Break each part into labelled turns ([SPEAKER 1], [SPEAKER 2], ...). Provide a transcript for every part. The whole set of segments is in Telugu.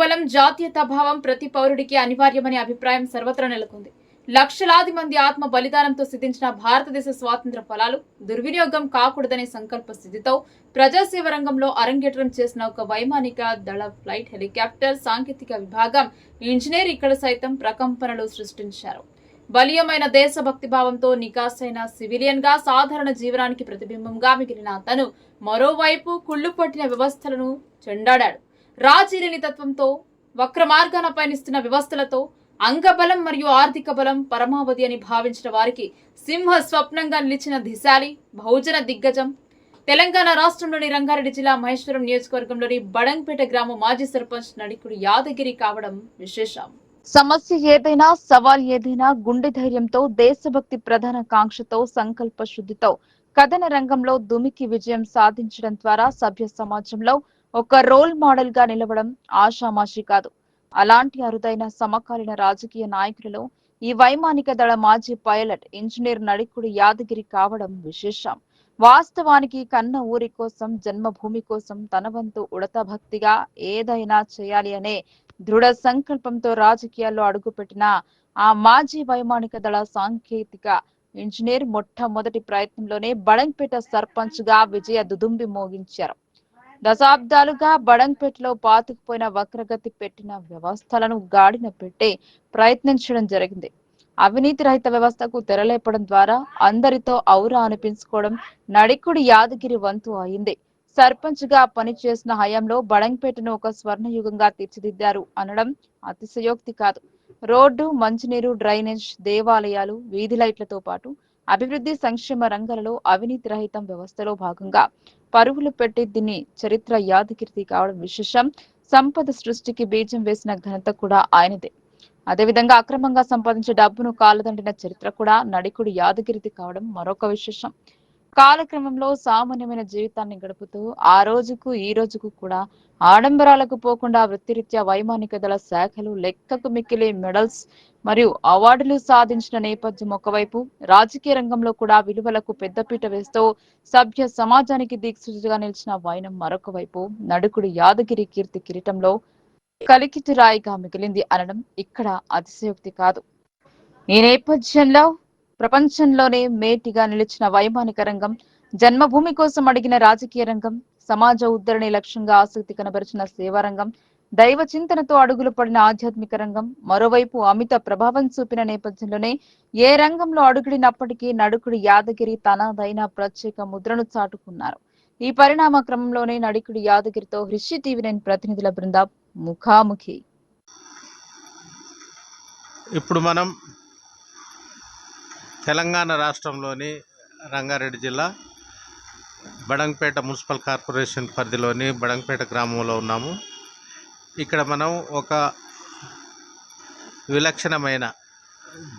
[SPEAKER 1] బలం జాతీయత భావం ప్రతి పౌరుడికి అనివార్యమనే అభిప్రాయం సర్వత్రా నెలకొంది. లక్షలాది మంది ఆత్మ బలిదానంతో సిద్ధించిన భారతదేశ స్వాతంత్ర ఫలాలు దుర్వినియోగం కాకూడదనే సంకల్ప స్థితితో ప్రజాసేవ రంగంలో అరంగేట్రం చేసిన ఒక వైమానిక దళ ఫ్లైట్ హెలికాప్టర్ సాంకేతిక విభాగం ఇంజనీర్ ఇక్కడ సైతం ప్రకంపనలు సృష్టించారు. బలీయమైన దేశభక్తి భావంతో నికాసైన సివిలియన్గా సాధారణ జీవనానికి ప్రతిబింబంగా మిగిలిన అతను మరోవైపు కుళ్ళు పట్టిన వ్యవస్థలను చెండాడాడు. రాజీలేని తత్వంతో వక్ర మార్గాన పయనిస్తున్న వ్యవస్థలతో అంగబలం మరియు ఆర్థిక బలం పరమావధి అని భావించిన వారికి సింహ స్వప్నంగా నిలిచిన దిశాలి బహుజన దిగ్గజం. తెలంగాణ రాష్ట్రంలోని రంగారెడ్డి జిల్లా మహేశ్వరం నియోజకవర్గంలోని బడంగ్పేట గ్రామ మాజీ సర్పంచ్ నడికుడు యాదగిరి కావడం విశేషం. సమస్య ఏదైనా సవాల్ ఏదైనా గుండె ధైర్యంతో దేశభక్తి ప్రధాన కాంక్షతో సంకల్ప శుద్ధితో కథన రంగంలో దుమికి విజయం సాధించడం ద్వారా సభ్య సమాజంలో ఒక రోల్ మోడల్గా నిలవడం ఆషామాషి కాదు. అలాంటి అరుదైన సమకాలీన రాజకీయ నాయకులలో ఈ వైమానిక దళ మాజీ పైలట్ ఇంజనీర్ నడికుడు యాదగిరి కావడం విశేషం. వాస్తవానికి కన్న ఊరి కోసం జన్మభూమి కోసం తన వంతు ఉడత భక్తిగా ఏదైనా చేయాలి అనే దృఢ సంకల్పంతో రాజకీయాల్లో అడుగుపెట్టిన ఆ మాజీ వైమానిక దళ సాంకేతిక ఇంజనీర్ మొట్టమొదటి ప్రయత్నంలోనే బడంపేట సర్పంచ్గా విజయ దుదుంబి మోగించారు. దశాబ్దాలుగా బడంగ్పేటలో పాతుకుపోయిన వక్రగతి పెట్టిన వ్యవస్థలను గాడిన పెట్టే ప్రయత్నించడం జరిగింది. అవినీతి రహిత వ్యవస్థకు తెరలేపడం ద్వారా అందరితో ఔరా అనిపించుకోవడం నడికుడి యాదగిరి వంతు అయింది. సర్పంచ్గా పనిచేసిన హయాంలో బడంగ్పేటను ఒక స్వర్ణయుగంగా తీర్చిదిద్దారు అనడం అతిశయోక్తి కాదు. రోడ్డు మంచినీరు డ్రైనేజ్ దేవాలయాలు వీధి లైట్లతో పాటు అభివృద్ధి సంక్షేమ రంగాలలో అవినీతి రహితం వ్యవస్థలో భాగంగా పరుగులు పెట్టి దీన్ని చరిత్ర యాదగిరిది కావడం విశేషం. సంపద సృష్టికి బీజం వేసిన ఘనత కూడా ఆయనదే. అదేవిధంగా అక్రమంగా సంపాదించే డబ్బును కాలదండిన చరిత్ర కూడా నడికుడు యాదగిరిది కావడం మరొక విశేషం. కాలక్రమంలో సామాన్యమైన జీవితాన్ని గడుపుతూ ఆ రోజుకు ఈ రోజుకు కూడా ఆడంబరాలకు పోకుండా వృత్తిరీత్యా వైమానిక దళ శాఖలు లెక్కకు మిక్కిలి మెడల్స్ మరియు అవార్డులు సాధించిన నేపథ్యం ఒకవైపు రాజకీయ రంగంలో కూడా విలువలకు పెద్దపీట వేస్తూ సభ్య సమాజానికి దీక్షగా నిలిచిన వైనం మరొక వైపు నడుకుడు యాదగిరి కీర్తి కిరీటంలో కలికితి రాయిగా మిగిలింది అనడం ఇక్కడ అతిశయోక్తి కాదు. ఈ నేపథ్యంలో ప్రపంచంలోనే మేటిగా నిలిచిన వైమానిక రంగం జన్మభూమి కోసం అడిగిన రాజకీయ రంగం సమాజ ఉద్ధరణి లక్ష్యంగా ఆసక్తి కనబరిచిన సేవా రంగం దైవ చింతనతో అడుగులు పడిన ఆధ్యాత్మిక రంగం మరోవైపు అమిత ప్రభావం చూపిన నేపథ్యంలోనే ఏ రంగంలో అడుగుడినప్పటికీ నడుకుడి యాదగిరి తనదైన ప్రత్యేక ముద్రను చాటుకున్నారు. ఈ పరిణామ క్రమంలోనే నడికుడి యాదగిరితో హృషి టీవీ నైన్ ప్రతినిధుల బృందం ముఖాముఖి.
[SPEAKER 2] ఇప్పుడు మనం తెలంగాణ రాష్ట్రంలోని రంగారెడ్డి జిల్లా బడంగపేట మున్సిపల్ కార్పొరేషన్ పరిధిలోని బడంగపేట గ్రామంలో ఉన్నాము. ఇక్కడ మనం ఒక విలక్షణమైన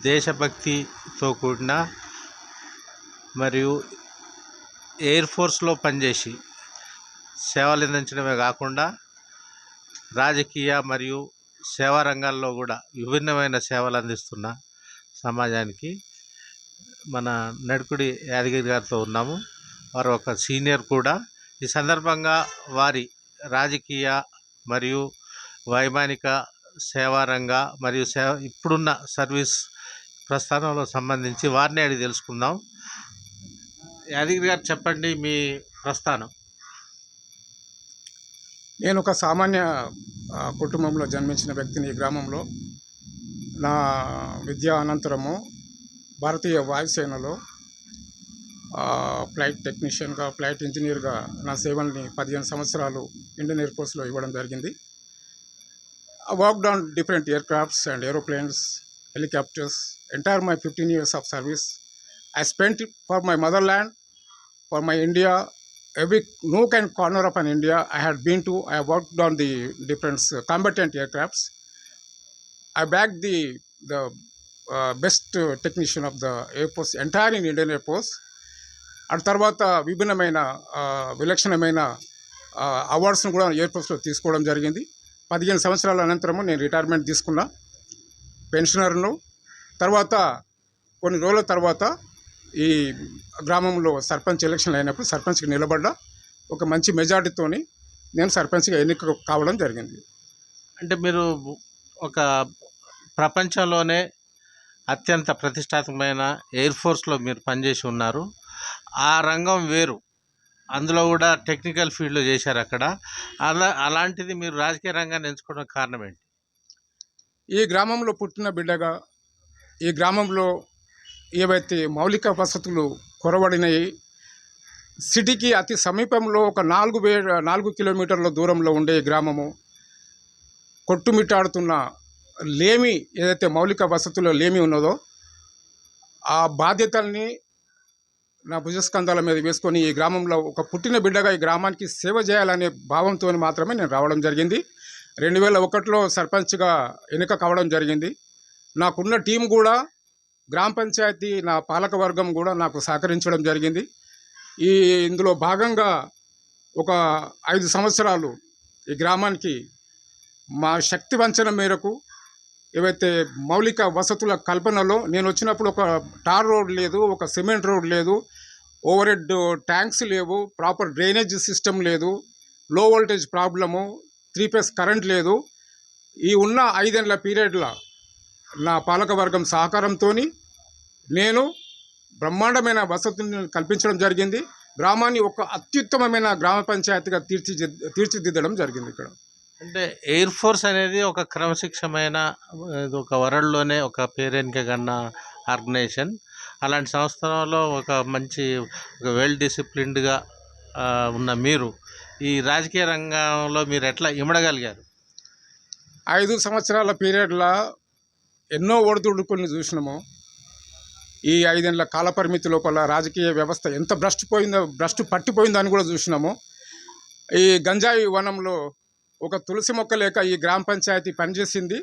[SPEAKER 2] దేశభక్తితో కూడిన మరియు ఎయిర్ ఫోర్స్లో పనిచేసి సేవలు అందించడమే కాకుండా రాజకీయ మరియు సేవా రంగాల్లో కూడా విభిన్నమైన సేవలు అందిస్తున్న సమాజానికి మన నడుకుడి యాదగిరి గారితో ఉన్నాము. వారు ఒక సీనియర్ కూడా. ఈ సందర్భంగా వారి రాజకీయ మరియు వైమానిక సేవారంగ మరియు సేవ ఇప్పుడున్న సర్వీస్ ప్రస్థానంలో సంబంధించి వారిని అడిగి తెలుసుకుందాం. యాదగిరి గారు చెప్పండి మీ ప్రస్థానం.
[SPEAKER 3] నేను ఒక సామాన్య కుటుంబంలో జన్మించిన వ్యక్తిని ఈ గ్రామంలో. నా విద్యా అనంతరము భారతీయ వాయుసేనలో ఫ్లైట్ టెక్నీషియన్గా ఫ్లైట్ ఇంజనీర్గా నా సేవల్ని పదిహేను సంవత్సరాలు ఇండియన్ ఎయిర్ ఫోర్స్లో ఇవ్వడం జరిగింది. Worked on different aircrafts and aeroplanes helicopters entire my fifteen years of service I spent for my motherland for my India every nook and corner of an India I had been to I work on the the different aircrafts I back the the best technician of the air force the Indian Force, entire తర్వాత విభిన్నమైన విలక్షణమైన అవార్డ్స్ను కూడా ఎయిర్ ఫోర్స్లో తీసుకోవడం జరిగింది. పదిహేను సంవత్సరాల అనంతరము నేను రిటైర్మెంట్ తీసుకున్నా పెన్షనర్ను తర్వాత కొన్ని రోజుల తర్వాత ఈ గ్రామంలో సర్పంచ్ ఎలక్షన్ అయినప్పుడు సర్పంచ్కి నిలబడ్డా. ఒక మంచి మెజార్టీతోని నేను సర్పంచ్గా ఎన్నిక కావడం జరిగింది.
[SPEAKER 2] అంటే మీరు ఒక ప్రపంచంలోనే అత్యంత ప్రతిష్టాత్మకమైన ఎయిర్ ఫోర్స్లో మీరు పనిచేసి ఉన్నారు. ఆ రంగం వేరు. అందులో కూడా టెక్నికల్ ఫీల్డ్లో చేశారు అక్కడ. అలా అలాంటిది మీరు రాజకీయ రంగాన్ని ఎంచుకోవడం కారణం ఏంటి?
[SPEAKER 3] ఈ గ్రామంలో పుట్టిన బిడ్డగా ఈ గ్రామంలో ఏవైతే మౌలిక వసతులు కొరవడినాయి సిటీకి అతి సమీపంలో ఒక నాలుగు వే నాలుగు కిలోమీటర్ల దూరంలో ఉండే గ్రామము కొట్టుమిట్టాడుతున్న లేమి ఏదైతే మౌలిక వసతుల్లో లేమి ఉన్నదో ఆ బాధ్యతల్ని నా భుజస్కంధాల మీద వేసుకొని ఈ గ్రామంలో ఒక పుట్టిన బిడ్డగా ఈ గ్రామానికి సేవ చేయాలనే భావంతో మాత్రమే నేను రావడం జరిగింది. రెండు వేల ఒకటిలో సర్పంచ్గా ఎన్నిక కావడం జరిగింది. నాకున్న టీం కూడా గ్రామ పంచాయతీ నా పాలక వర్గం కూడా నాకు సహకరించడం జరిగింది. ఈ ఇందులో భాగంగా ఒక ఐదు సంవత్సరాలు ఈ గ్రామానికి మా శక్తి వంచన మేరకు ఏవైతే మౌలిక వసతుల కల్పనలో నేను వచ్చినప్పుడు ఒక టార్ రోడ్ లేదు ఒక సిమెంట్ రోడ్ లేదు ఓవర్ హెడ్ ట్యాంక్స్ లేవు ప్రాపర్ డ్రైనేజ్ సిస్టమ్ లేదు low voltage problem three phase current లేదు. ఈ ఉన్న ఐదేళ్ళ పీరియడ్ల నా పాలకవర్గం సహకారంతో నేను బ్రహ్మాండమైన వసతులను కల్పించడం జరిగింది. గ్రామాన్ని ఒక అత్యుత్తమమైన గ్రామ పంచాయతీగా తీర్చి తీర్చిదిద్దడం జరిగింది ఇక్కడ.
[SPEAKER 2] అంటే ఎయిర్ ఫోర్స్ అనేది ఒక క్రమశిక్షమైన ఇది ఒక వరల్డ్లోనే ఒక పేరెనిక గన్న ఆర్గనైజేషన్. అలాంటి సంస్థలో ఒక మంచి ఒక వెల్ డిసిప్లిన్డ్గా ఉన్న మీరు ఈ రాజకీయ రంగంలో మీరు ఎట్లా ఇమడగలిగారు?
[SPEAKER 3] ఐదు సంవత్సరాల పీరియడ్లో ఎన్నో ఒడిదుడుకుల్ని చూసినాము. ఈ ఐదేళ్ళ కాలపరిమితి లోపల రాజకీయ వ్యవస్థ ఎంత భ్రష్టు పోయిందో భ్రష్టు పట్టిపోయిందో అని కూడా చూసినాము. ఈ గంజాయి వనంలో ఒక తులసి మొక్క లేక ఈ గ్రామ పంచాయతీ పనిచేసింది.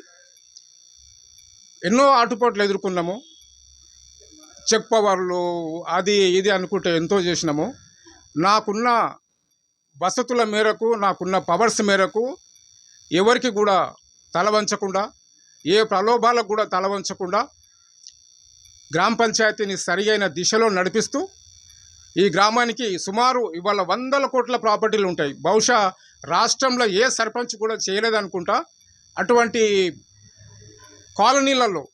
[SPEAKER 3] ఎన్నో ఆటుపోట్లు ఎదుర్కొన్నాము. చెక్ పవర్లు అది ఇది అనుకుంటే ఎంతో చేసినాము. నాకున్న వసతుల మేరకు నాకున్న పవర్స్ మేరకు ఎవరికి కూడా తల వంచకుండా ఏ ప్రలోభాలకు కూడా తల వంచకుండా గ్రామ పంచాయతీని సరియైన దిశలో నడిపిస్తూ ఈ గ్రామానికి సుమారు ఇవాళ వందల కోట్ల ప్రాపర్టీలు ఉంటాయి. బహుశా రాష్ట్రంలో ఏ సర్పంచ్ కూడా చేయలేదనుకుంటా అటువంటి కాలనీలలో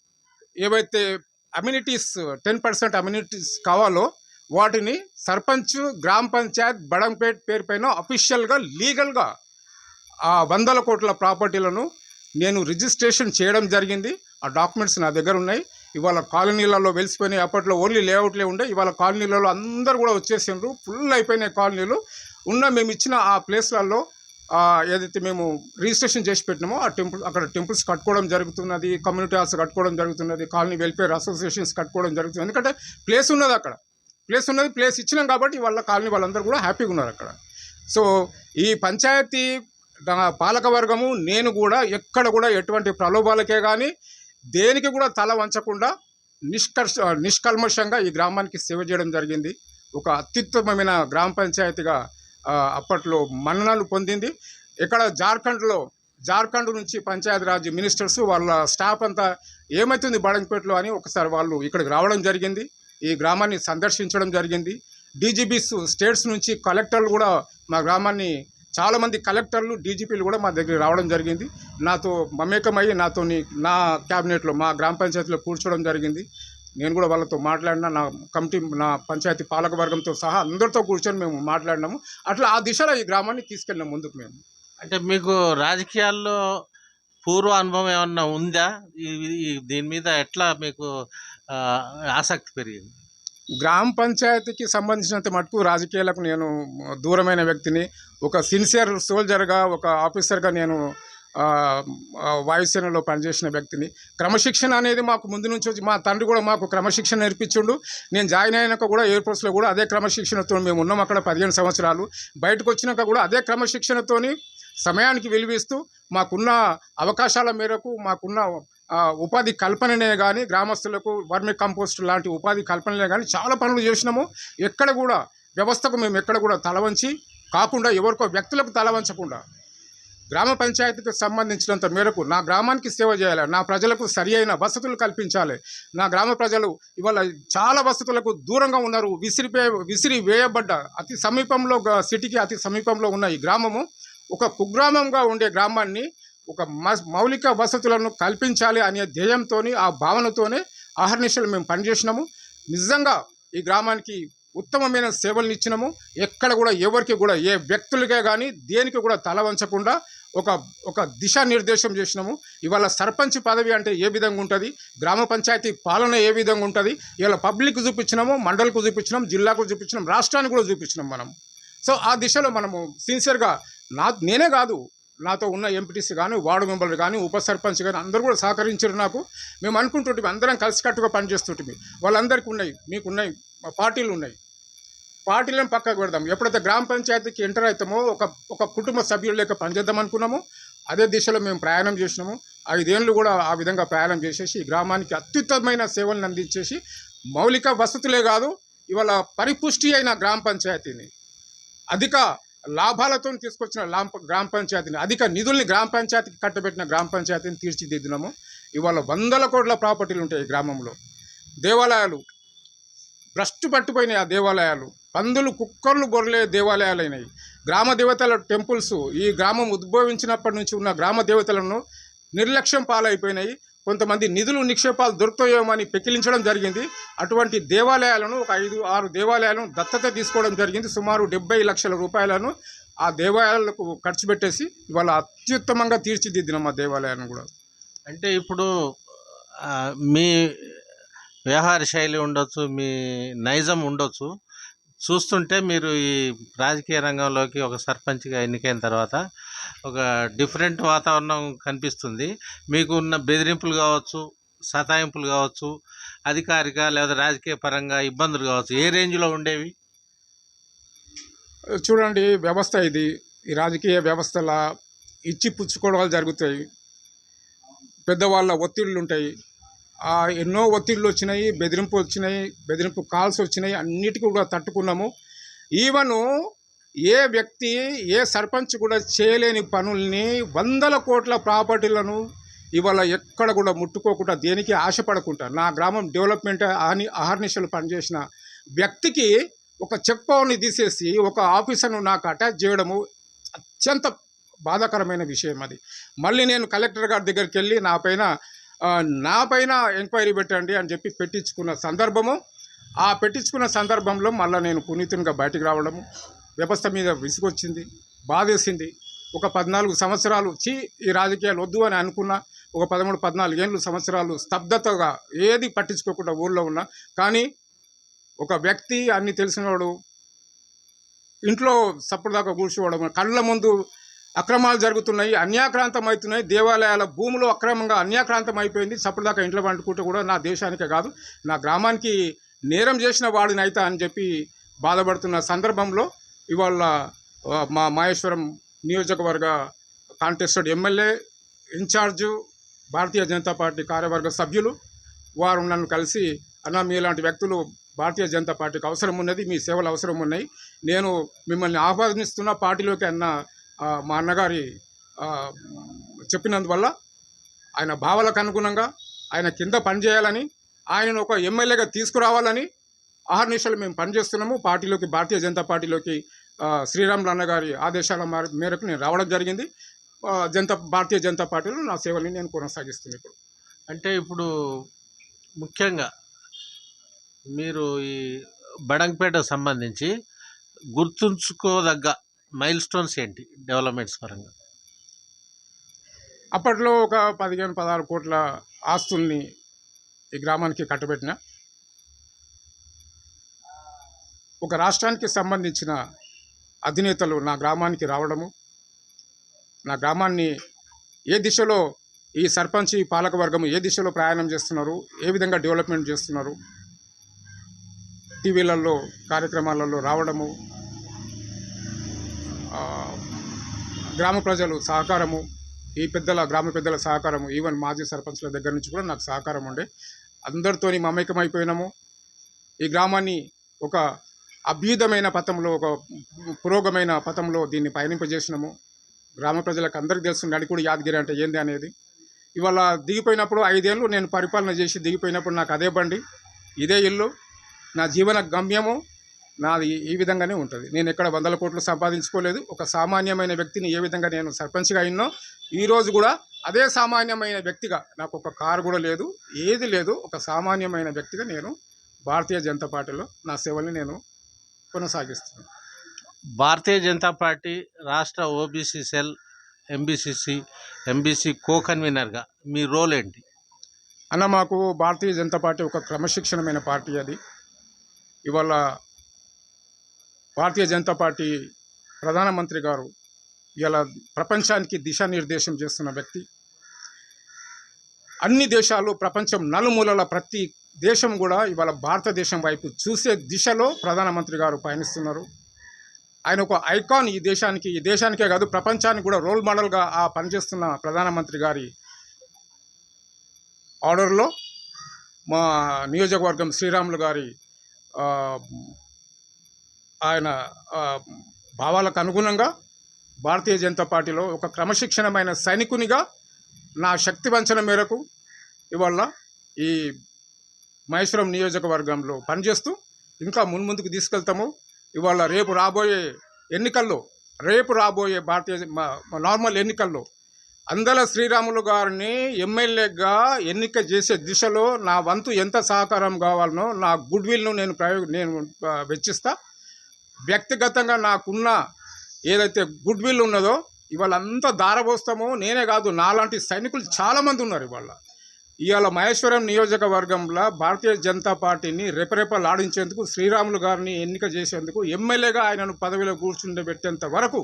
[SPEAKER 3] ఏవైతే అమ్యూనిటీస్ టెన్ పర్సెంట్ అమ్యూనిటీస్ కావాలో వాటిని సర్పంచ్ గ్రామ పంచాయత్ బడంపేట్ పేరు పైన అఫీషియల్గా లీగల్గా ఆ వందల కోట్ల ప్రాపర్టీలను నేను రిజిస్ట్రేషన్ చేయడం జరిగింది. ఆ డాక్యుమెంట్స్ నా దగ్గర ఉన్నాయి. ఇవాళ కాలనీలలో వెలిసిపోయినాయి. అప్పట్లో ఓన్లీ లేఅవుట్లే ఉండే. ఇవాళ కాలనీలలో అందరు కూడా వచ్చేసిండ్రు. ఫుల్ అయిపోయినాయి కాలనీలు. ఉన్న మేము ఇచ్చిన ఆ ప్లేస్లలో ఏదైతే మేము రిజిస్ట్రేషన్ చేసి పెట్టినామో ఆ టెంపుల్ అక్కడ టెంపుల్స్ కట్టుకోవడం జరుగుతున్నది కమ్యూనిటీ హాల్స్ కట్టుకోవడం జరుగుతున్నది కాలనీ వెల్ఫేర్ అసోసియేషన్స్ కట్టుకోవడం జరుగుతుంది. ఎందుకంటే ప్లేస్ ఉన్నది అక్కడ. ప్లేస్ ఉన్నది ప్లేస్ ఇచ్చినాం కాబట్టి వాళ్ళ కాలనీ వాళ్ళందరూ కూడా హ్యాపీగా ఉన్నారు అక్కడ. సో ఈ పంచాయతీ పాలకవర్గము పాలక వర్గము నేను కూడా ఎక్కడ కూడా ఎటువంటి ప్రలోభాలకే కానీ దేనికి కూడా తల వంచకుండా నిష్కర్ష నిష్కల్మషంగా ఈ గ్రామానికి సేవ చేయడం జరిగింది. ఒక అత్యుత్తమమైన గ్రామ పంచాయతీగా అప్పట్లో మన్ననలు పొందింది. ఇక్కడ జార్ఖండ్లో జార్ఖండ్ నుంచి పంచాయతీరాజ్ మినిస్టర్స్ వాళ్ళ స్టాఫ్ అంతా ఏమవుతుంది బడంపేటలో అని ఒకసారి వాళ్ళు ఇక్కడికి రావడం జరిగింది. ఈ గ్రామాన్ని సందర్శించడం జరిగింది. డీజీబీస్ స్టేట్స్ నుంచి కలెక్టర్లు కూడా మా గ్రామాన్ని చాలామంది కలెక్టర్లు డీజీపీలు కూడా మా దగ్గర రావడం జరిగింది. నాతో మమేకమయ్యి నాతో నా క్యాబినెట్లో మా గ్రామ పంచాయతీలో కూర్చోవడం జరిగింది. నేను కూడా వాళ్ళతో మాట్లాడినా నా కమిటీ నా పంచాయతీ పాలక వర్గంతో సహా అందరితో కూర్చొని మేము మాట్లాడినాము. అట్లా ఆ దిశలో ఈ గ్రామాన్ని తీసుకెళ్ళినాం ముందుకు మేము.
[SPEAKER 2] అంటే మీకు రాజకీయాల్లో పూర్వ అనుభవం ఏమన్నా ఉందా? ఈ దీని మీద ఎట్లా మీకు ఆసక్తి పెరిగింది?
[SPEAKER 3] గ్రామ పంచాయతీకి సంబంధించినంత మటుకు రాజకీయాలకు నేను దూరమైన వ్యక్తిని. ఒక సిన్సియర్ సోల్జర్గా ఒక ఆఫీసర్గా నేను వాయుసేనలో పనిచేసిన వ్యక్తిని. క్రమశిక్షణ అనేది మాకు ముందు నుంచి వచ్చి మా తండ్రి కూడా మాకు క్రమశిక్షణ నేర్పించుండు. నేను జాయిన్ అయినాక కూడా ఎయిర్ ఫోర్స్లో కూడా అదే క్రమశిక్షణతో మేము ఉన్నాం అక్కడ పదిహేను సంవత్సరాలు. బయటకు వచ్చినాక కూడా అదే క్రమశిక్షణతోని సమయానికి విలువిస్తూ మాకున్న అవకాశాల మేరకు మాకున్న ఉపాధి కల్పననే కానీ గ్రామస్తులకు వర్మి కంపోస్ట్ లాంటి ఉపాధి కల్పనలే కానీ చాలా పనులు చేసినాము. ఎక్కడ కూడా వ్యవస్థకు మేము ఎక్కడ కూడా తలవంచి కాకుండా ఎవరికో వ్యక్తులకు తలవంచకుండా గ్రామ పంచాయతీకి సంబంధించినంత మేరకు నా గ్రామానికి సేవ చేయాలి. నా ప్రజలకు సరి అయిన వసతులు కల్పించాలి. నా గ్రామ ప్రజలు ఇవాళ చాలా వసతులకు దూరంగా ఉన్నారు. విసిరిపే విసిరి వేయబడ్డ అతి సమీపంలో గ- సిటీకి అతి సమీపంలో ఉన్న ఈ గ్రామము ఒక కుగ్రామంగా ఉండే గ్రామాన్ని ఒక మ- మౌలిక వసతులను కల్పించాలి అనే ధ్యేయంతోని ఆ భావనతోనే ఆహర్నిశలు మేము పనిచేసినాము. నిజంగా ఈ గ్రామానికి ఉత్తమమైన సేవలను ఇచ్చినాము. ఎక్కడ కూడా ఎవరికి కూడా ఏ వ్యక్తులకే కానీ దేనికి కూడా తల వంచకుండా ఒక ఒక దిశానిర్దేశం చేసినాము. ఇవాళ సర్పంచ్ పదవి అంటే ఏ విధంగా ఉంటుంది? గ్రామ పంచాయతీ పాలన ఏ విధంగా ఉంటుంది? ఇవాళ పబ్లిక్ చూపించినాము మండలకు చూపించినాం జిల్లాకు చూపించినాం రాష్ట్రానికి కూడా చూపించినాం మనం సో ఆ దిశలో మనము సిన్సియర్గా నా నేనే కాదు నాతో ఉన్న ఎంపీటీసీ కానీ వార్డు మెంబర్లు కానీ ఉప సర్పంచ్ కానీ అందరూ కూడా సహకరించారు నాకు. మేము అనుకుంటుంటే అందరం కలిసికట్టుగా పనిచేస్తుంటే వాళ్ళందరికీ ఉన్నాయి మీకు ఉన్నాయి మా పార్టీలు ఉన్నాయి. పార్టీలను పక్కకు పెడదాం. ఎప్పుడైతే గ్రామ పంచాయతీకి ఎంటర్ అవుతామో ఒక ఒక కుటుంబ సభ్యులు లేక పనిచేద్దాం అనుకున్నాము అదే దిశలో మేము ప్రయాణం చేసినాము. ఐదేళ్ళు కూడా ఆ విధంగా ప్రయాణం చేసేసి ఈ గ్రామానికి అత్యుత్తమైన సేవలను అందించేసి మౌలిక వసతులే కాదు ఇవాళ పరిపుష్టి అయిన గ్రామ పంచాయతీని అధిక లాభాలతో తీసుకొచ్చిన లాంప గ్రామ పంచాయతీని అధిక నిధుల్ని గ్రామ పంచాయతీకి కట్టబెట్టిన గ్రామ పంచాయతీని తీర్చిదిద్దినాము. ఇవాళ వందల కోట్ల ప్రాపర్టీలు ఉంటాయి గ్రామంలో. దేవాలయాలు భ్రష్టు పట్టిపోయినాయి ఆ దేవాలయాలు. పందులు కుక్కర్లు గొర్రెలే దేవాలయాలు అయినాయి గ్రామ దేవతల టెంపుల్స్ ఈ గ్రామం ఉద్భవించినప్పటి నుంచి ఉన్న గ్రామ దేవతలను నిర్లక్ష్యం పాలైపోయినాయి. కొంతమంది నిధులు నిక్షేపాలు దొరుకుతాయేమని పెకిలించడం జరిగింది. అటువంటి దేవాలయాలను ఒక ఐదు ఆరు దేవాలయాలను దత్తత తీసుకోవడం జరిగింది. సుమారు డెబ్బై లక్షల రూపాయలను ఆ దేవాలయాలకు ఖర్చు పెట్టేసి ఇవాళ అత్యుత్తమంగా తీర్చిదిద్దినాం ఆ దేవాలయాలను కూడా.
[SPEAKER 2] అంటే ఇప్పుడు మీ వ్యవహార శైలి ఉండొచ్చు మీ నైజం ఉండొచ్చు. చూస్తుంటే మీరు ఈ రాజకీయ రంగంలోకి ఒక సర్పంచ్గా ఎన్నికైన తర్వాత ఒక డిఫరెంట్ వాతావరణం కనిపిస్తుంది. మీకు ఉన్న బెదిరింపులు కావచ్చు సతాయింపులు కావచ్చు అధికారిక లేదా రాజకీయ పరంగా ఇబ్బందులు కావచ్చు ఏ రేంజ్లో ఉండేవి?
[SPEAKER 3] చూడండి వ్యవస్థ ఇది. ఈ రాజకీయ వ్యవస్థల ఇచ్చి పుచ్చుకోవడాలు జరుగుతాయి. పెద్దవాళ్ళ ఒత్తిళ్ళు ఉంటాయి ఎన్నో ఒత్తిళ్ళు వచ్చినాయి బెదిరింపు వచ్చినాయి బెదిరింపు కాల్స్ వచ్చినాయి అన్నిటికీ కూడా తట్టుకున్నాము. ఈవెన్ ఏ వ్యక్తి ఏ సర్పంచ్ కూడా చేయలేని పనుల్ని వందల కోట్ల ప్రాపర్టీలను ఇవాళ ఎక్కడ కూడా ముట్టుకోకుండా దేనికి ఆశపడకుండా నా గ్రామం డెవలప్మెంట్ అని అహర్నిశలు పనిచేసిన వ్యక్తికి ఒక చెక్ పవర్ని తీసేసి ఒక ఆఫీసర్ను నాకు అటాచ్ చేయడము అత్యంత బాధాకరమైన విషయం అది. మళ్ళీ నేను కలెక్టర్ గారి దగ్గరికి వెళ్ళి నా పైన నా పైన ఎంక్వైరీ పెట్టండి అని చెప్పి పెట్టించుకున్న సందర్భము ఆ పెట్టించుకున్న సందర్భంలో మళ్ళీ నేను పునీతునిగా బయటికి రావడము వ్యవస్థ మీద విసుగొచ్చింది బాధేసింది. ఒక పద్నాలుగు సంవత్సరాలు చీ ఈ రాజకీయాలు వద్దు అని అనుకున్న ఒక పదమూడు పద్నాలుగు ఏళ్ళు సంవత్సరాలు స్తబ్దతగా ఏది పట్టించుకోకుండా ఊళ్ళో ఉన్నా కానీ ఒక వ్యక్తి అన్ని తెలిసినవాడు ఇంట్లో సప్పుడు దాకా కూర్చోవడం కళ్ళ ముందు అక్రమాలు జరుగుతున్నాయి అన్యాక్రాంతం అవుతున్నాయి దేవాలయాల భూములు అక్రమంగా అన్యాక్రాంతం అయిపోయింది సప్పుడు ఇంట్లో వండుకుంటే కూడా నా దేశానికే కాదు నా గ్రామానికి నేరం చేసిన వాడినైతా అని చెప్పి బాధపడుతున్న సందర్భంలో ఇవాళ మా మాహేశ్వరం నియోజకవర్గ contested MLA incharge Bharatiya Janata party కార్యవర్గ సభ్యులు వారు నన్ను కలిసి అన్న మీలాంటి వ్యక్తులు భారతీయ జనతా పార్టీకి అవసరం ఉన్నది మీ సేవలు అవసరం ఉన్నాయి. నేను మిమ్మల్ని ఆహ్వానిస్తున్న పార్టీలోకి అన్న మా అన్నగారి చెప్పినందువల్ల ఆయన భావాలకు అనుగుణంగా ఆయన కింద పనిచేయాలని ఆయనను ఒక ఎమ్మెల్యేగా తీసుకురావాలని ఆహర్నిశలు మేము పనిచేస్తున్నాము. పార్టీలోకి భారతీయ జనతా పార్టీలోకి శ్రీరాములు అన్నగారి ఆదేశాల మేరకు నేను రావడం జరిగింది. జనతా భారతీయ జనతా పార్టీలో నా సేవల్ని నేను కొనసాగిస్తున్నాను ఇప్పుడు.
[SPEAKER 2] అంటే ఇప్పుడు ముఖ్యంగా మీరు ఈ బడంగపేట సంబంధించి గుర్తుంచుకోదగ్గ మైల్ స్టోన్స్ ఏంటి డెవలప్మెంట్స్ పరంగా?
[SPEAKER 3] అప్పట్లో ఒక పదిహేను పదహారు కోట్ల ఆస్తుల్ని ఈ గ్రామానికి కట్టబెట్టిన ఒక రాష్ట్రానికి సంబంధించిన అధినేతలు నా గ్రామానికి రావడము నా గ్రామాన్ని ఏ దిశలో ఈ సర్పంచ్ ఈ పాలకవర్గం ఏ దిశలో ప్రయాణం చేస్తున్నారు ఏ విధంగా డెవలప్మెంట్ చేస్తున్నారు టీవీలలో కార్యక్రమాలలో రావడము గ్రామ ప్రజలు సహకారము ఈ పెద్దల గ్రామ పెద్దల సహకారము ఈవెన్ మాజీ సర్పంచ్ల దగ్గర నుంచి కూడా నాకు సహకారం ఉండే. అందరితో మమేకమైపోయినాము. ఈ గ్రామాన్ని ఒక అభ్యుదమైన పథంలో ఒక పురోగమైన పథంలో దీన్ని పయనింపజేసినాము. గ్రామ ప్రజలకు అందరికీ తెలుసు నడికుడు యాదగిరి అంటే ఏంది అనేది. ఇవాళ దిగిపోయినప్పుడు ఐదేళ్ళు నేను పరిపాలన చేసి దిగిపోయినప్పుడు నాకు అదే బండి ఇదే ఇల్లు నా జీవన గమ్యము. నాది ఈ విధంగానే ఉంటుంది. నేను ఎక్కడ వందల కోట్లు సంపాదించుకోలేదు. ఒక సామాన్యమైన వ్యక్తిని ఏ విధంగా నేను సర్పంచ్గా అయినో ఈరోజు కూడా అదే సామాన్యమైన వ్యక్తిగా నాకు ఒక కారు కూడా లేదు ఏది లేదు. ఒక సామాన్యమైన వ్యక్తిగా నేను భారతీయ జనతా పార్టీలో నా సేవల్ని నేను కొనసాగిస్తున్నాను.
[SPEAKER 2] భారతీయ జనతా పార్టీ రాష్ట్ర OBC cell MBCC MBC co కన్వీనర్గా మీ రోల్ ఏంటి?
[SPEAKER 3] అన్న మాకు భారతీయ జనతా పార్టీ ఒక క్రమశిక్షణమైన పార్టీ అది. ఇవాళ భారతీయ జనతా పార్టీ ప్రధానమంత్రి గారు ఇలా ప్రపంచానికి దిశానిర్దేశం చేస్తున్న వ్యక్తి. అన్ని దేశాలు ప్రపంచం నలుమూలల ప్రతి దేశం కూడా ఇవాళ భారతదేశం వైపు చూసే దిశలో ప్రధానమంత్రి గారు పయనిస్తున్నారు. ఆయన ఒక ఐకాన్ ఈ దేశానికి ఈ దేశానికే కాదు ప్రపంచానికి కూడా రోల్ మోడల్గా ఆ పనిచేస్తున్న ప్రధానమంత్రి గారి ఆర్డర్లో మా నియోజకవర్గం శ్రీరాములు గారి ఆయన భావాలకు అనుగుణంగా భారతీయ జనతా పార్టీలో ఒక క్రమశిక్షణమైన సైనికునిగా నా శక్తి వంచన మేరకు ఇవాళ ఈ మహేశ్వరం నియోజకవర్గంలో పనిచేస్తూ ఇంకా మున్ముందుకు తీసుకెళ్తాము. ఇవాళ రేపు రాబోయే ఎన్నికల్లో రేపు రాబోయే భారతీయ నార్మల్ ఎన్నికల్లో అందల శ్రీరాములు గారిని ఎమ్మెల్యేగా ఎన్నిక చేసే దిశలో నా వంతు ఎంత సహకారం కావాలనో నా గుడ్ విల్ను నేను ప్రయోగ నేను వెచ్చిస్తా. వ్యక్తిగతంగా నాకున్న ఏదైతే గుడ్ విల్ ఉన్నదో ఇవాళ అంతా దారపోస్తామో నేనే కాదు నాలాంటి సైనికులు చాలామంది ఉన్నారు ఇవాళ. ఇవాళ మహేశ్వరం నియోజకవర్గంలో భారతీయ జనతా పార్టీని రెపరెపలాడించేందుకు శ్రీరాములు గారిని ఎన్నిక చేసేందుకు ఎమ్మెల్యేగా ఆయనను పదవిలో కూర్చుండబెట్టేంత వరకు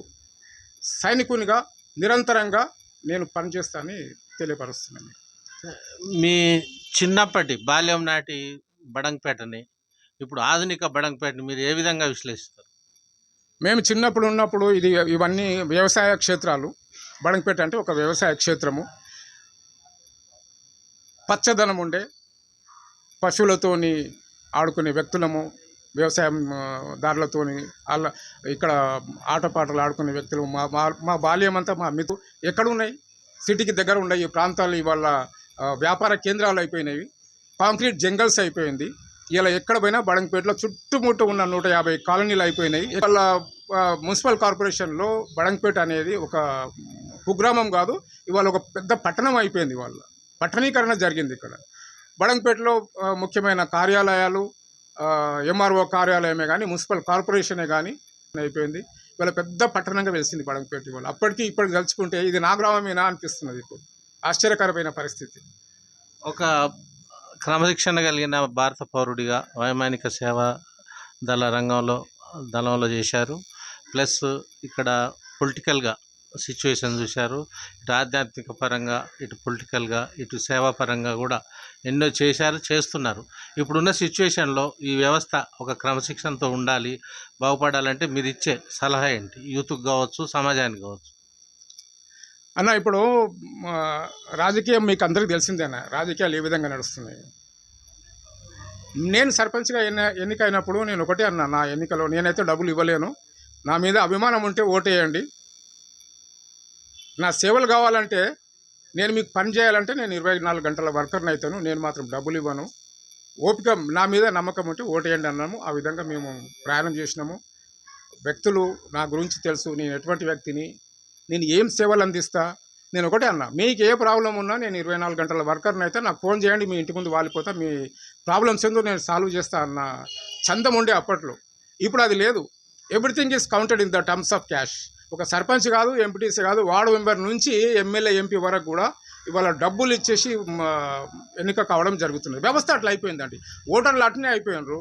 [SPEAKER 3] సైనికునిగా నిరంతరంగా నేను పనిచేస్తానని తెలియపరుస్తున్నాను.
[SPEAKER 2] మీ చిన్నప్పటి బాల్యం నాటి బడంగపేటని ఇప్పుడు ఆధునిక బడంగపేటని మీరు ఏ విధంగా విశ్లేషిస్తారు?
[SPEAKER 3] మేము చిన్నప్పుడు ఉన్నప్పుడు ఇది ఇవన్నీ వ్యవసాయ క్షేత్రాలు. బడంగపేట అంటే ఒక వ్యవసాయ క్షేత్రము. పచ్చదనం ఉండే పశువులతోని ఆడుకునే వ్యక్తులము వ్యవసాయం దారులతోని అలా ఇక్కడ ఆటపాటలు ఆడుకునే వ్యక్తులు మా మా మా బాల్యం అంతా మా మితు ఎక్కడున్నాయి? సిటీకి దగ్గర ఉన్నాయి ఈ ప్రాంతాలు ఇవాళ వ్యాపార కేంద్రాలు అయిపోయినాయి కాంక్రీట్ జంగల్స్ అయిపోయింది. ఇలా ఎక్కడ పోయినా బడంగపేటలో చుట్టుముట్టు ఉన్న నూట యాభై కాలనీలు అయిపోయినాయి. ఇవాళ మున్సిపల్ కార్పొరేషన్లో బడంగపేట అనేది ఒక కుగ్రామం కాదు ఇవాళ ఒక పెద్ద పట్టణం అయిపోయింది ఇవాళ. పట్టణీకరణ జరిగింది ఇక్కడ. బడంగపేటలో ముఖ్యమైన కార్యాలయాలు ఎంఆర్ఓ కార్యాలయమే కానీ మున్సిపల్ కార్పొరేషనే కానీ అయిపోయింది. ఇవాళ పెద్ద పట్టణంగా వెలిసింది బడంగపేట ఇవాళ. అప్పటికి ఇప్పటికి తలుచుకుంటే ఇది నా గ్రామమేనా అనిపిస్తున్నది ఇప్పుడు. ఆశ్చర్యకరమైన పరిస్థితి.
[SPEAKER 2] ఒక క్రమశిక్షణ కలిగిన భారత పౌరుడిగా వైమానిక సేవ దళ రంగంలో దళంలో చేశారు. ప్లస్ ఇక్కడ పొలిటికల్గా సిచ్యువేషన్ చూశారు. ఇటు ఆధ్యాత్మిక పరంగా ఇటు పొలిటికల్గా ఇటు సేవా పరంగా కూడా ఎన్నో చేశారు చేస్తున్నారు. ఇప్పుడున్న సిచ్యువేషన్లో ఈ వ్యవస్థ ఒక క్రమశిక్షణతో ఉండాలి బాగుపడాలంటే మీరు ఇచ్చే సలహా ఏంటి? యూత్కి కావచ్చు సమాజానికి కావచ్చు.
[SPEAKER 3] అన్న ఇప్పుడు రాజకీయం మీకు అందరికీ తెలిసిందేనా రాజకీయాలు ఏ విధంగా నడుస్తున్నాయి? నేను సర్పంచ్గా ఎన్ని ఎన్నికైనప్పుడు నేను ఒకటే అన్నా. నా ఎన్నికలో నేనైతే డబ్బులు ఇవ్వలేను. నా మీద అభిమానం ఉంటే ఓటేయండి. నా సేవలు కావాలంటే నేను మీకు పని చేయాలంటే నేను ఇరవై నాలుగు గంటల వర్కర్ని అవుతాను నేను మాత్రం డబ్బులు ఇవ్వను. ఓపిక నా మీద నమ్మకం ఉంటే ఓటేయండి అన్నాము. ఆ విధంగా మేము ప్రయాణం చేసినాము. వ్యక్తులు నా గురించి తెలుసు. నేను ఎటువంటి వ్యక్తిని నేను ఏం సేవలు అందిస్తా? నేను ఒకటే అన్నా మీకు ఏ ప్రాబ్లం ఉన్నా నేను ఇరవై నాలుగు గంటల వర్కర్ని అయితే నాకు ఫోన్ చేయండి మీ ఇంటి ముందు వాలిపోతా మీ ప్రాబ్లమ్స్ ఏందో నేను సాల్వ్ చేస్తా అన్న చందం ఉండే అప్పట్లో. ఇప్పుడు అది లేదు. Everything is counted in the terms of cash ఒక సర్పంచ్ కాదు ఎంపీటీసీ కాదు వార్డు మెంబర్ నుంచి ఎమ్మెల్యే ఎంపీ వరకు కూడా ఇవాళ డబ్బులు ఇచ్చేసి ఎన్నిక కావడం జరుగుతుంది వ్యవస్థ అట్లా అయిపోయిందండి. ఓటర్లు అట్నే అయిపోయినారు.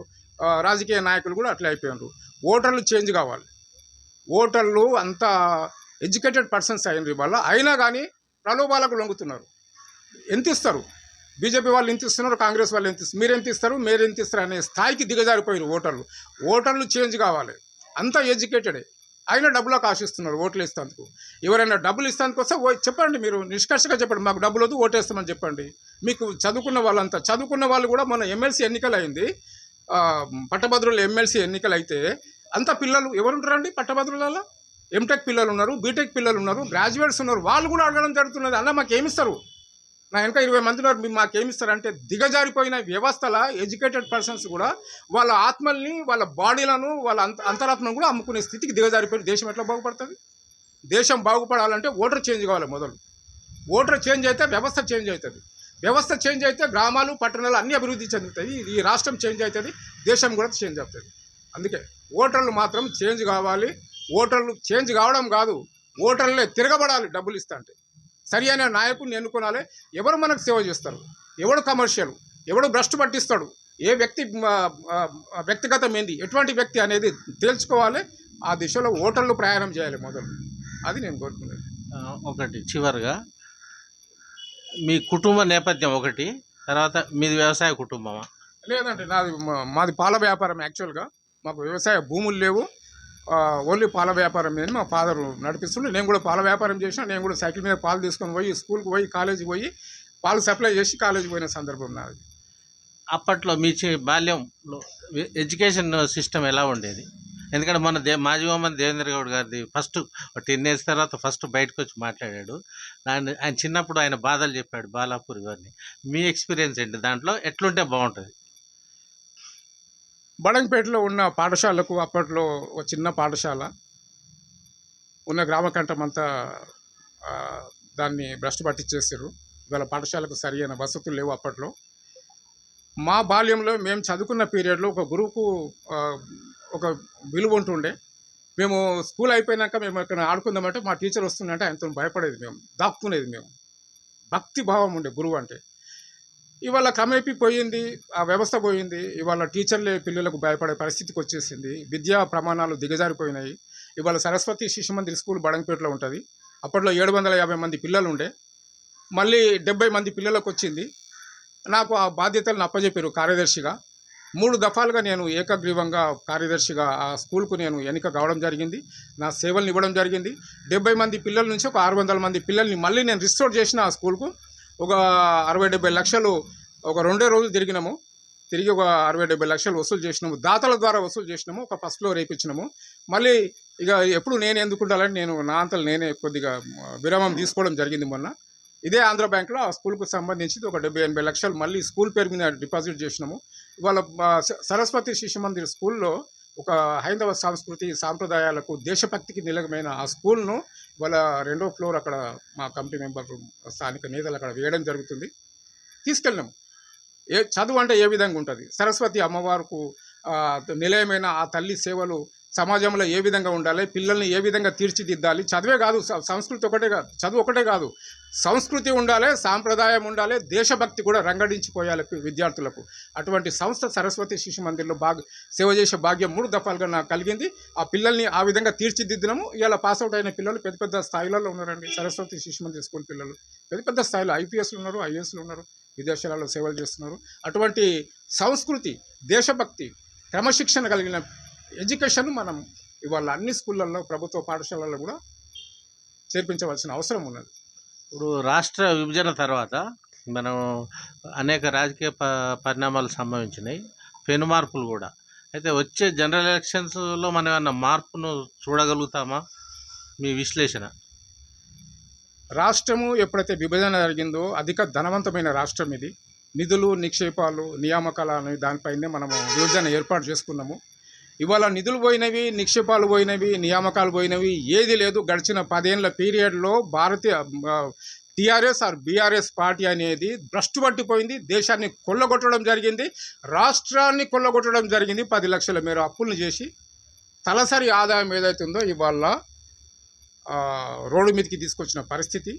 [SPEAKER 3] రాజకీయ నాయకులు కూడా అట్లా అయిపోయినారు. ఓటర్లు చేంజ్ కావాలి. ఓటర్లు అంత ఎడ్యుకేటెడ్ పర్సన్స్ అయినారు ఇవాళ. అయినా కానీ ప్రలోభాలకు లొంగుతున్నారు. ఎంత ఇస్తారు? బీజేపీ వాళ్ళు ఎంత ఇస్తున్నారు? కాంగ్రెస్ వాళ్ళు ఎంత ఇస్తారు? మీరు ఎంత ఇస్తారు? మీరు ఎంత ఇస్తారు? అనే స్థాయికి దిగజారిపోయారు ఓటర్లు. ఓటర్లు చేంజ్ కావాలి. అంతా ఎడ్యుకేటెడే. అయినా డబ్బులకు ఆశిస్తున్నారు ఓట్లు ఇస్తాందుకు ఎవరైనా డబ్బులు ఇస్తానికి వస్తే ఓ- చెప్పండి మీరు నిష్కర్షగా చెప్పండి. మాకు డబ్బులు వద్దు ఓటేస్తామని చెప్పండి. మీకు చదువుకున్న వాళ్ళంతా చదువుకున్న వాళ్ళు కూడా మన ఎమ్మెల్సీ ఎన్నికలు అయింది పట్టభద్రుల ఎమ్మెల్సీ ఎన్నికలు అయితే అంత పిల్లలు ఎవరుంటారండి పట్టభద్రులలో? ఎంటెక్ పిల్లలు ఉన్నారు బీటెక్ పిల్లలు ఉన్నారు గ్రాడ్యుయేట్స్ ఉన్నారు. వాళ్ళు కూడా అడగడం జరుగుతున్నది. అన్న మాకు ఏమిస్తారు నా వెనక ఇరవై మంది ఉన్నారు. మీరు మాకేమిస్తారంటే దిగజారిపోయిన వ్యవస్థల ఎడ్యుకేటెడ్ పర్సన్స్ కూడా వాళ్ళ ఆత్మల్ని వాళ్ళ బాడీలను వాళ్ళ అంత అంతరాత్మను కూడా అమ్ముకునే స్థితికి దిగజారిపోయి దేశం ఎట్లా బాగుపడుతుంది? దేశం బాగుపడాలంటే ఓటర్ చేంజ్ కావాలి మొదలు. ఓటర్ చేంజ్ అయితే వ్యవస్థ చేంజ్ అవుతుంది. వ్యవస్థ చేంజ్ అయితే గ్రామాలు పట్టణాలు అన్ని అభివృద్ధి చెందుతాయి. ఈ రాష్ట్రం చేంజ్ అవుతుంది దేశం కూడా చేంజ్ అవుతుంది. అందుకే ఓటర్లు మాత్రం చేంజ్ కావాలి. ఓటర్లు చేంజ్ కావడం కాదు ఓటర్లే తిరగబడాలి డబ్బులు ఇస్తా అంటే. సరి అయిన నాయకుడిని ఎన్నుకోనాలి? ఎవరు మనకు సేవ చేస్తారు? ఎవడు కమర్షియల్ ఎవడు భ్రష్టు పట్టిస్తాడు? ఏ వ్యక్తి వ్యక్తిగతం ఏంది? ఎటువంటి వ్యక్తి అనేది తేల్చుకోవాలి ఆ దిశలో ఓటర్లు ప్రయాణం చేయాలి మొదలు. అది నేను కోరుకునేది.
[SPEAKER 2] ఒకటి చివరిగా మీ కుటుంబ నేపథ్యం ఒకటి తర్వాత మీది వ్యవసాయ కుటుంబమా?
[SPEAKER 3] లేదండి నాది మా- మాది పాల వ్యాపారం యాక్చువల్గా. మాకు వ్యవసాయ భూములు లేవు. ఓన్లీ పాల వ్యాపారం మీద మా ఫాదర్ నడిపిస్తుండే. నేను కూడా పాల వ్యాపారం చేసిన నేను కూడా సైకిల్ మీద పాలు తీసుకొని పోయి స్కూల్కి పోయి కాలేజీకి పోయి పాలు సప్లై చేసి కాలేజీకి పోయిన సందర్భం నాది.
[SPEAKER 2] అప్పట్లో మీ బాల్యంలో ఎడ్యుకేషన్ సిస్టమ్ ఎలా ఉండేది? ఎందుకంటే మన దే మాజీ మొహమ్మద్ దేవేంద్ర గౌడ్ గారిది ఫస్ట్ టెన్ ఇయర్స్ తర్వాత ఫస్ట్ బయటకు వచ్చి మాట్లాడాడు. దాన్ని ఆయన చిన్నప్పుడు ఆయన బాధలు చెప్పాడు బాలాపూర్ గారిని. మీ ఎక్స్పీరియన్స్ ఏంటి? దాంట్లో ఎట్లుంటే బాగుంటుంది.
[SPEAKER 3] బడంపేటలో ఉన్న పాఠశాలకు అప్పట్లో ఒక చిన్న పాఠశాల. ఉన్న గ్రామ కంఠం అంతా దాన్ని భ్రష్టు పట్టించేసారు ఇవాళ పాఠశాలకు సరి అయిన వసతులు లేవు అప్పట్లో. మా బాల్యంలో మేము చదువుకున్న పీరియడ్లో ఒక గురువుకు ఒక విలువ ఉంటుండే. మేము స్కూల్ అయిపోయినాక మేము ఎక్కడ ఆడుకుందామంటే మా టీచర్ వస్తుందంటే ఆయనతో భయపడేది మేము దాక్కునేది మేము. భక్తి భావం ఉండే గురువు అంటే. ఇవాళ క్రమేపీ పోయింది ఆ వ్యవస్థ పోయింది ఇవాళ టీచర్లే పిల్లలకు భయపడే పరిస్థితికి వచ్చేసింది విద్యా ప్రమాణాలు దిగజారిపోయినాయి. ఇవాళ సరస్వతి శిశు మందిర్ స్కూల్ బడంపేటలో ఉంటుంది. అప్పట్లో ఏడు వందల యాభై మంది పిల్లలు ఉండే మళ్ళీ డెబ్బై మంది పిల్లలకు వచ్చింది నాకు ఆ బాధ్యతలను అప్పజెప్పారు కార్యదర్శిగా. మూడు దఫాలుగా నేను ఏకగ్రీవంగా కార్యదర్శిగా ఆ స్కూల్కు నేను ఎన్నిక కావడం జరిగింది. నా సేవలను ఇవ్వడం జరిగింది. డెబ్బై మంది పిల్లల నుంచి ఒక ఆరు వందల మంది పిల్లల్ని మళ్ళీ నేను రిస్టోర్ చేసిన ఆ స్కూల్కు ఒక అరవై డెబ్బై లక్షలు ఒక రెండే రోజులు తిరిగినాము. తిరిగి ఒక అరవై డెబ్బై లక్షలు వసూలు చేసినాము. దాతల ద్వారా వసూలు చేసినాము. ఒక ఫస్ట్ ఫ్లోర్ వేయించినాము. మళ్ళీ ఇక ఎప్పుడు నేను ఎందుకు ఉండాలని నేను నా అంతలు నేనే కొద్దిగా విరామం తీసుకోవడం జరిగింది మొన్న. ఇదే ఆంధ్ర బ్యాంక్లో ఆ స్కూల్కు సంబంధించి ఒక డెబ్బై ఎనభై లక్షలు మళ్ళీ స్కూల్ పేరు మీద డిపాజిట్ చేసినాము. ఇవాళ స- సరస్వతి శిశు మందిర్ స్కూల్లో ఒక హైందవ సంస్కృతి సాంప్రదాయాలకు దేశభక్తికి నిలకమైన ఆ స్కూల్ను వాళ్ళ రెండో ఫ్లోర్ అక్కడ మా కమిటీ మెంబర్ స్థానిక నేతలు అక్కడ వేయడం జరుగుతుంది. తీసుకెళ్ళినాము ఏ చదువు అంటే ఏ విధంగా ఉంటుంది? సరస్వతి అమ్మవారికి నిలయమైన ఆ తల్లి సేవలు సమాజంలో ఏ విధంగా ఉండాలి పిల్లల్ని ఏ విధంగా తీర్చిదిద్దాలి చదివే కాదు సంస్కృతి ఒకటే కాదు చదువు ఒకటే కాదు. సంస్కృతి ఉండాలి సాంప్రదాయం ఉండాలి దేశభక్తి కూడా రంగడించిపోయాలి విద్యార్థులకు. అటువంటి సంస్థ సరస్వతి శిశు మందిర్లో బాగా సేవ చేసే భాగ్యం మూడు దఫాలుగా నాకు కలిగింది. ఆ పిల్లల్ని ఆ విధంగా తీర్చిదిద్దినాము ఇవాళ పాస్అవుట్ అయిన పిల్లలు పెద్ద పెద్ద స్థాయిలలో ఉన్నారండి. సరస్వతి శిశు మందిర్ స్కూల్ పిల్లలు పెద్ద పెద్ద స్థాయిలో ఐపీఎస్లు ఉన్నారు ఐఏఎస్లు ఉన్నారు విదేశాలలో సేవలు చేస్తున్నారు. అటువంటి సంస్కృతి దేశభక్తి క్రమశిక్షణ కలిగిన ఎడ్యుకేషన్ మనం ఇవాళ అన్ని స్కూళ్ళల్లో ప్రభుత్వ పాఠశాలల్లో కూడా చేర్పించవలసిన అవసరం ఉన్నది.
[SPEAKER 2] ఇప్పుడు రాష్ట్ర విభజన తర్వాత మనం అనేక రాజకీయ ప పరిణామాలు సంభవించినాయి పెను మార్పులు కూడా. అయితే వచ్చే జనరల్ ఎలక్షన్స్లో మనం ఏమన్నా మార్పును చూడగలుగుతామా? మీ విశ్లేషణ.
[SPEAKER 3] రాష్ట్రము ఎప్పుడైతే విభజన జరిగిందో అధిక ధనవంతమైన రాష్ట్రం ఇది. నిధులు నిక్షేపాలు నియామకాలు అనే దానిపైనే మనము విభజన ఏర్పాటు చేసుకున్నాము. ఇవాళ నిధులు పోయినవి నిక్షేపాలు పోయినవి నియామకాలు పోయినవి ఏది లేదు. గడిచిన పదేళ్ళ పీరియడ్లో Bharatiya TRS or BRS party అనేది భ్రష్టు పట్టిపోయింది. దేశాన్ని కొల్లగొట్టడం జరిగింది. రాష్ట్రాన్ని కొల్లగొట్టడం జరిగింది. పది లక్షల మేర అప్పులను చేసి తలసరి ఆదాయం ఏదైతే ఉందో ఇవాళ రోడ్డు మీదకి తీసుకొచ్చిన పరిస్థితి.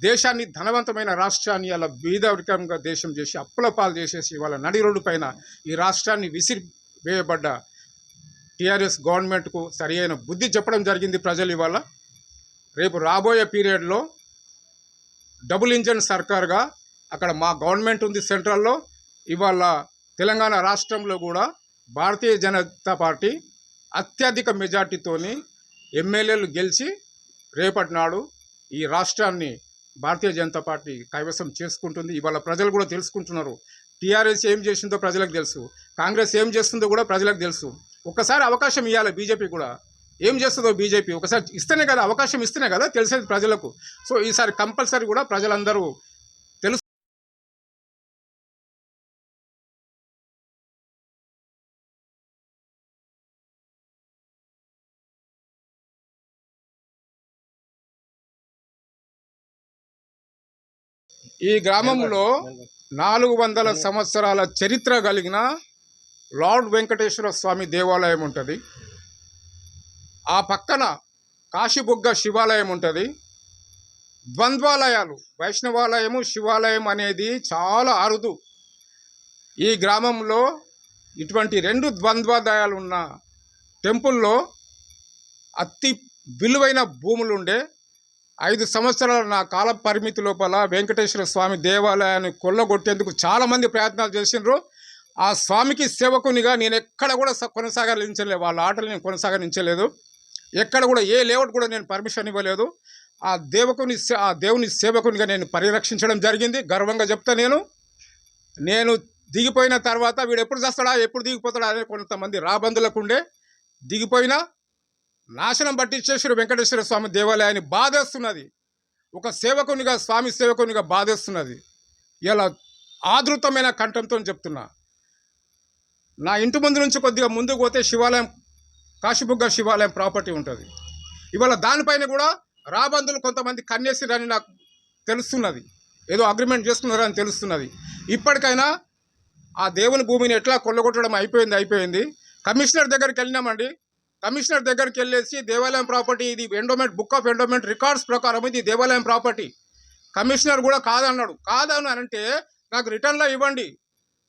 [SPEAKER 3] దేశాన్ని ధనవంతమైన రాష్ట్రాన్ని అలా బీదరికంగా దేశం చేసి అప్పుల పాలు చేసేసి ఇవాళ నడి రోడ్డు పైన ఈ రాష్ట్రాన్ని విసిరి వేయబడ్డ టీఆర్ఎస్ గవర్నమెంట్కు సరి అయిన బుద్ధి చెప్పడం జరిగింది ప్రజలు ఇవాళ. రేపు రాబోయే పీరియడ్లో డబుల్ ఇంజన్ సర్కార్గా అక్కడ మా గవర్నమెంట్ ఉంది సెంట్రల్లో. ఇవాళ తెలంగాణ రాష్ట్రంలో కూడా భారతీయ జనతా పార్టీ అత్యధిక మెజార్టీతోని ఎమ్మెల్యేలు గెలిచి రేపటి నాడు ఈ రాష్ట్రాన్ని భారతీయ జనతా పార్టీ కైవసం చేసుకుంటుంది. ఇవాళ ప్రజలు కూడా తెలుసుకుంటున్నారు. టీఆర్ఎస్ ఏం చేసిందో ప్రజలకు తెలుసు. కాంగ్రెస్ ఏం చేస్తుందో కూడా ప్రజలకు తెలుసు. ఒకసారి అవకాశం ఇవ్వాలి బీజేపీ కూడా. ఏం చేస్తుందో బీజేపీ? ఒకసారి ఇస్తేనే కదా అవకాశం ఇస్తేనే కదా తెలిసేది ప్రజలకు. సో ఈసారి కంపల్సరీ కూడా ప్రజలందరూ తెలుసు. ఈ గ్రామంలో నాలుగు వందల సంవత్సరాల చరిత్ర కలిగిన లార్డ్ వెంకటేశ్వర స్వామి దేవాలయం ఉంటుంది. ఆ పక్కన కాశీబుగ్గ శివాలయం ఉంటుంది. ద్వంద్వాలయాలు వైష్ణవాలయము శివాలయం అనేది చాలా అరుదు. ఈ గ్రామంలో ఇటువంటి రెండు ద్వంద్వాలయాలు ఉన్న టెంపుల్లో అతి విలువైన భూములు ఉండే ఐదు సంవత్సరాల నా కాల పరిమితి లోపల వెంకటేశ్వర స్వామి దేవాలయాన్ని కొల్లగొట్టేందుకు చాలామంది ప్రయత్నాలు చేసిండ్రు. ఆ స్వామికి సేవకునిగా నేను ఎక్కడ కూడా స- కొనసాగించలేదు వాళ్ళ ఆటలు నేను కొనసాగించలేదు. ఎక్కడ కూడా ఏ లేఅవుట్ కూడా నేను పర్మిషన్ ఇవ్వలేదు. ఆ దేవకుని సే- ఆ దేవుని సేవకునిగా నేను పరిరక్షించడం జరిగింది. గర్వంగా చెప్తా నేను. నేను దిగిపోయిన తర్వాత వీడు ఎప్పుడు చేస్తాడా ఎప్పుడు దిగిపోతాడా అనే కొంతమంది రాబందులకు ఉండే దిగిపోయినా నాశనం పట్టించేశ్వర వెంకటేశ్వర స్వామి దేవాలయాన్ని బాధేస్తున్నది. ఒక సేవకునిగా స్వామి సేవకునిగా బాధేస్తున్నది. ఇలా ఆదృతమైన కంఠంతో చెప్తున్నా. నా ఇంటి ముందు నుంచి కొద్దిగా ముందుకు పోతే శివాలయం కాశీబుగ్గ శివాలయం ప్రాపర్టీ ఉంటుంది. ఇవాళ దానిపైన కూడా రాబందులు కొంతమంది కన్నేసిరని నాకు తెలుస్తున్నది. ఏదో అగ్రిమెంట్ చేసుకున్నారని తెలుస్తున్నది. ఇప్పటికైనా ఆ దేవుని భూమిని ఎట్లా కొల్లగొట్టడం అయిపోయింది అయిపోయింది. కమిషనర్ దగ్గరికి వెళ్ళినామండి. కమిషనర్ దగ్గరికి వెళ్ళేసి దేవాలయం ప్రాపర్టీ ఇది endowment book of endowment records ప్రకారం ఇది దేవాలయం ప్రాపర్టీ కమిషనర్ కూడా కాదన్నాడు. కాదని అంటే నాకు రిటర్న్లో ఇవ్వండి.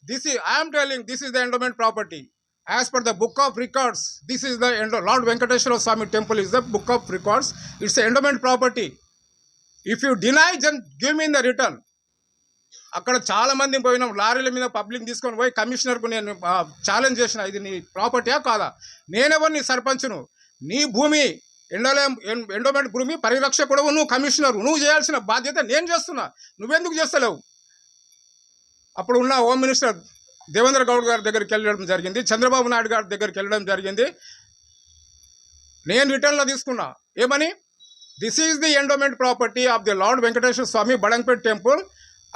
[SPEAKER 3] దిస్ ఈ I'm telling this is the endowment property as per the book of records this is the endo Lord Venkateswara Swami temple is the book of records it's endowment property if you deny Jan give mean the return అక్కడ చాలా మంది పోయినాం లారీల మీద పబ్లిక్ తీసుకొని పోయి కమిషనర్కు నేను ఛాలెంజ్ చేసిన ఇది నీ ప్రాపర్టీయా కాదా? నేనెవరు నీ సర్పంచ్ను? నీ భూమి ఎండోలయం ఎండోమెంట్ భూమి పరిరక్షకుడు నువ్వు కమిషనర్. నువ్వు చేయాల్సిన బాధ్యత నేను చేస్తున్నా. నువ్వెందుకు చేస్తలేవు? అప్పుడు ఉన్న హోమ్ మినిస్టర్ దేవేంద్ర గౌడ్ గారి దగ్గరికి వెళ్ళడం జరిగింది చంద్రబాబు నాయుడు గారి దగ్గరికి వెళ్ళడం జరిగింది. నేను రిటర్న్లో తీసుకున్నా. ఏమని? This is the endowment property of the lord Venkateshwara Swamy Badampet temple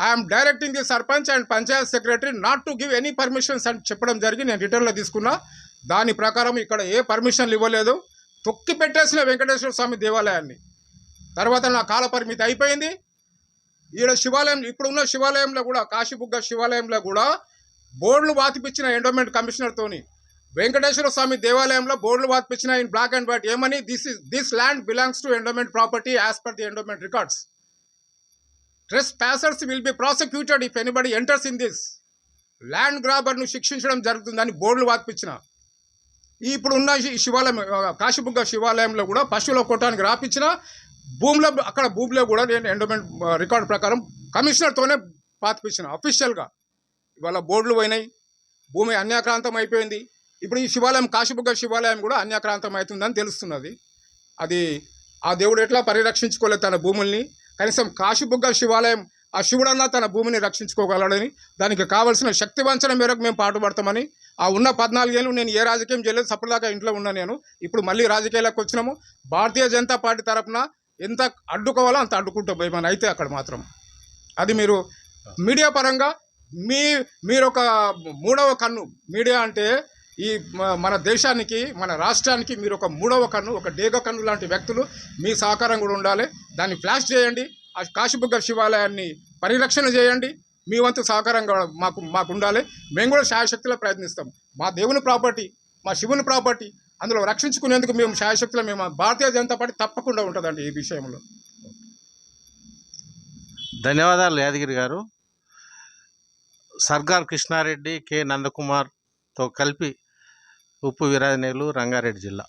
[SPEAKER 3] I'm directing the sarpanch and panchayat secretary not to give any permissions అని చెప్పడం జరిగి నేను రిటర్న్లో తీసుకున్నా. దాని ప్రకారం ఇక్కడ ఏ పర్మిషన్లు ఇవ్వలేదు. తొక్కి పెట్టేసిన వెంకటేశ్వర స్వామి దేవాలయాన్ని. తర్వాత నా కాల పరిమితి అయిపోయింది. ఈడ శివాలయం ఇప్పుడున్న శివాలయంలో కూడా కాశీబుగ్గ శివాలయంలో కూడా బోర్డులు వాతిపించిన ఎండోమెంట్ కమిషనర్తోని వెంకటేశ్వర స్వామి దేవాలయంలో బోర్డులు వాతిపించిన ఇన్ బ్లాక్ అండ్ వైట్ ఏమని? This is this land belongs to endowment property as per the endowment records trespassers will be prosecuted if anybody enters in this land గ్రాబర్ను శిక్షించడం జరుగుతుందని బోర్డులు వాతిపించిన ఈ ఇప్పుడు ఉన్న శివాలయం కాశీబుగ్గ శివాలయంలో కూడా పశువుల కొట్టానికి రాపించిన భూమిలో అక్కడ భూమిలో కూడా నేను ఎండోమెంట్ రికార్డ్ ప్రకారం కమిషనర్తోనే పాతిపించిన అఫీషియల్గా ఇవాళ బోర్డులు పోయినాయి భూమి అన్యాక్రాంతం అయిపోయింది. ఇప్పుడు ఈ శివాలయం కాశీబుగ్గ శివాలయం కూడా అన్యాక్రాంతం అవుతుందని తెలుస్తున్నది. అది ఆ దేవుడు ఎట్లా పరిరక్షించుకోలేదు తన భూముల్ని? కనీసం కాశీబుగ్గ శివాలయం ఆ శివుడన్నా తన భూమిని రక్షించుకోగలడని దానికి కావలసిన శక్తి వంచన మేరకు మేము పాటుపడతామని ఆ ఉన్న పద్నాలుగేళ్ళు నేను ఏ రాజకీయం చేయలేదు సపటిదాకా ఇంట్లో ఉన్నా నేను. ఇప్పుడు మళ్ళీ రాజకీయాలకు వచ్చినాము. భారతీయ జనతా పార్టీ తరఫున ఎంత అడ్డుకోవాలో అంత అడ్డుకుంటాం ఏమైనా అయితే అక్కడ మాత్రం. అది మీరు మీడియా పరంగా మీ మీరు ఒక మూడవ కన్ను మీడియా అంటే ఈ మన దేశానికి మన రాష్ట్రానికి మీరు ఒక మూడవ కన్ను ఒక డేగ కన్ను లాంటి వ్యక్తులు మీ సహకారం కూడా ఉండాలి. దాన్ని ఫ్లాష్ చేయండి. ఆ కాశీబుగ్గ శివాలయాన్ని పరిరక్షణ చేయండి. మీ వంతు సహకారం మాకు మాకు ఉండాలి. మేము కూడా శాయశక్తిలో ప్రయత్నిస్తాం. మా దేవుని ప్రాపర్టీ మా శివుని ప్రాపర్టీ అందులో రక్షించుకునేందుకు మేము శాయశక్తులు మేము భారతీయ జనతా పార్టీ తప్పకుండా ఉంటుందండి ఈ విషయంలో.
[SPEAKER 2] ధన్యవాదాలు యాదగిరి గారు. సర్గార్ కృష్ణారెడ్డి కె నందకుమార్తో కలిపి ఉప్పు వీరాజనేలు రంగారెడ్డి జిల్లా.